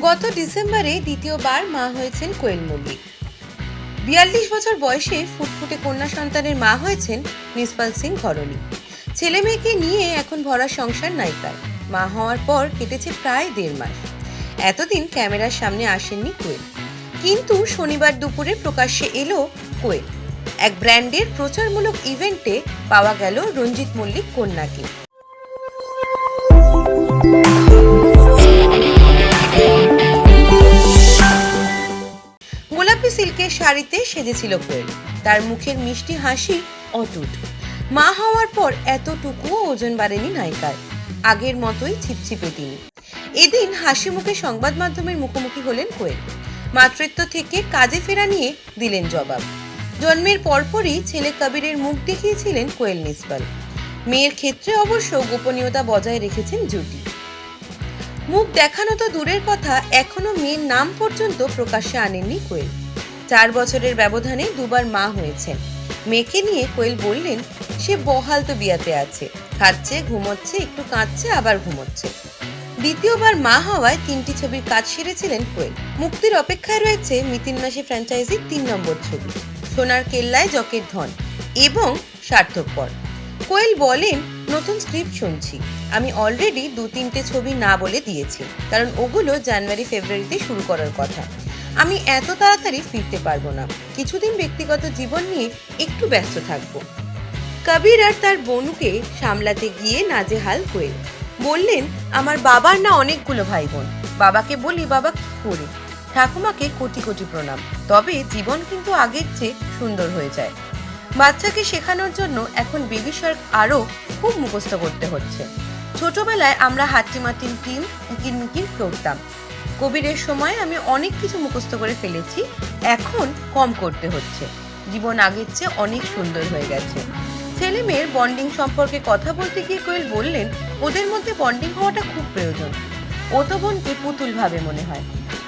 গত ডিসেম্বরে দ্বিতীয়বার মা হয়েছেন কোয়েল মল্লিক। বিয়াল্লিশ বছর বয়সে ফুটফুটে কন্যা সন্তানের মা হয়েছেন নিসপাল সিং ঘরণী। ছেলে মেয়েকে নিয়ে এখন ভরা সংসার নায়িকার মা হওয়ার পর কেটেছে প্রায় দেড় মাস। এতদিন ক্যামেরার সামনে আসেননি কোয়েল। কিন্তু শনিবার দুপুরে প্রকাশ্যে এলো কোয়েল। এক ব্র্যান্ডের প্রচারমূলক ইভেন্টে পাওয়া গেল রঞ্জিত মল্লিক কন্যাকে। গোলাপি শাড়িতে সেজেছিল কোয়েল তার মুখের মিষ্টি হাসি অটুট। মা হওয়ার পর এতটুকুও ওজন বাড়েনি নায়িকার। আগের মতোই ছিপছিপে তিনি। এদিন হাসি মুখে সংবাদ মাধ্যমের মুখোমুখি হলেন কোয়েল। মাতৃত্ব থেকে কাজে ফেরা নিয়ে দিলেন জবাব। জন্মের পরপরই ছেলে কবিরের মুখ দেখিয়েছিলেন কোয়েল নিসবাল মেয়ের ক্ষেত্রে অবশ্য গোপনীয়তা বজায় রেখেছেন জুটি। মুখ দেখানো তো দূরের কথা, এখনও মেয়ের নাম পর্যন্ত প্রকাশ্যে আনেননি কোয়েল। চার বছরের ব্যবধানে দুবার মা হয়েছেন মেয়েকে নিয়ে কোয়েল বললেন, সে বহাল তো বিয়াতে আছে। খাচ্ছে, ঘুমোচ্ছে, একটু কাঁদছে, আবার ঘুমোচ্ছে। দ্বিতীয়বার মা হওয়ায় তিনটি ছবির কাজ সেরেছিলেন কোয়েল। মুক্তির অপেক্ষায় রয়েছে মিতিন মাসি ফ্র্যাঞ্চাইজির তিন নম্বর ছবি, সোনার কেল্লায় জকের ধন এবং স্বার্থপর কোয়েল বলেন, নতুন স্ক্রিপ্ট শুনছি। আমি অলরেডি দু তিনটে ছবি না বলে দিয়েছি, কারণ ওগুলো জানুয়ারি ফেব্রুয়ারিতে শুরু করার কথা। আমি এত তাড়াতাড়ি ফিরতে পারব না। কিছুদিন ব্যক্তিগত জীবন নিয়ে একটু ব্যস্ত থাকব। কবির আর তার বনুকে সামলাতে গিয়ে নাজেহাল কোয়েল বললেন, আমার বাবার না অনেকগুলো ভাই বোন বাবাকে বলি, বাবা কি করে? ঠাকুমাকে কোটি কোটি প্রণাম। তবে জীবন কিন্তু আগের চেয়ে সুন্দর হয়ে যায়। বাচ্চাকে শেখানোর জন্য এখন বেবি শার্ক আরও খুব মুখস্থ করতে হচ্ছে। ছোটবেলায় আমরা হাট্টিমাটিন টিম উকির মিকির করতাম। কবিরের সময় আমি অনেক কিছু মুখস্থ করে ফেলেছি, এখন কম করতে হচ্ছে। জীবন আগের চেয়ে অনেক সুন্দর হয়ে গেছে। ছেলে মেয়ের বন্ডিং সম্পর্কে কথা বলতে গিয়ে কোয়েল বললেন, ওদের মধ্যে বন্ডিং হওয়াটা খুব প্রয়োজন। ও তো বোনকে পুতুল ভাবে মনে হয়।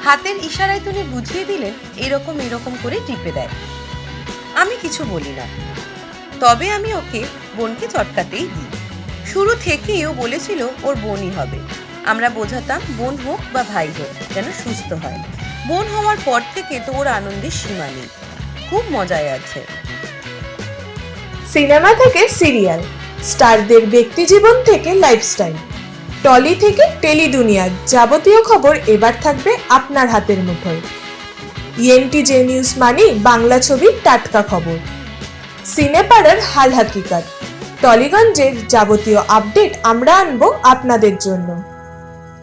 হাতের ইশারায় তিনি বুঝিয়ে দিলেন, এরকম এরকম করে টিপে দেয়। আমি কিছু বলি না। তবে আমি ওকে বোনকে চটকাতেই দিই। শুরু থেকেই ও বলেছিল ওর বোনই হবে। আমরা বোঝাতাম বোন হোক বা ভাই হোক, যেন সুস্থ হয়। বোন হওয়ার পর থেকে তো ওর আনন্দের সীমা নেই। খুব মজায় আছে। সিনেমা থেকে সিরিয়াল, স্টারদের ব্যক্তিজীবন থেকে লাইফস্টাইল, টলি থেকে টেলি দুনিয়ার যাবতীয় খবর এবার থাকবে আপনার হাতের মুঠোয়। ইএনটি জে নিউজ মানে বাংলা ছবির টাটকা খবর। সিনেপাড়ার হাল হাকিকাত টলিগঞ্জের যাবতীয় আপডেট আমরা আনব আপনাদের জন্য।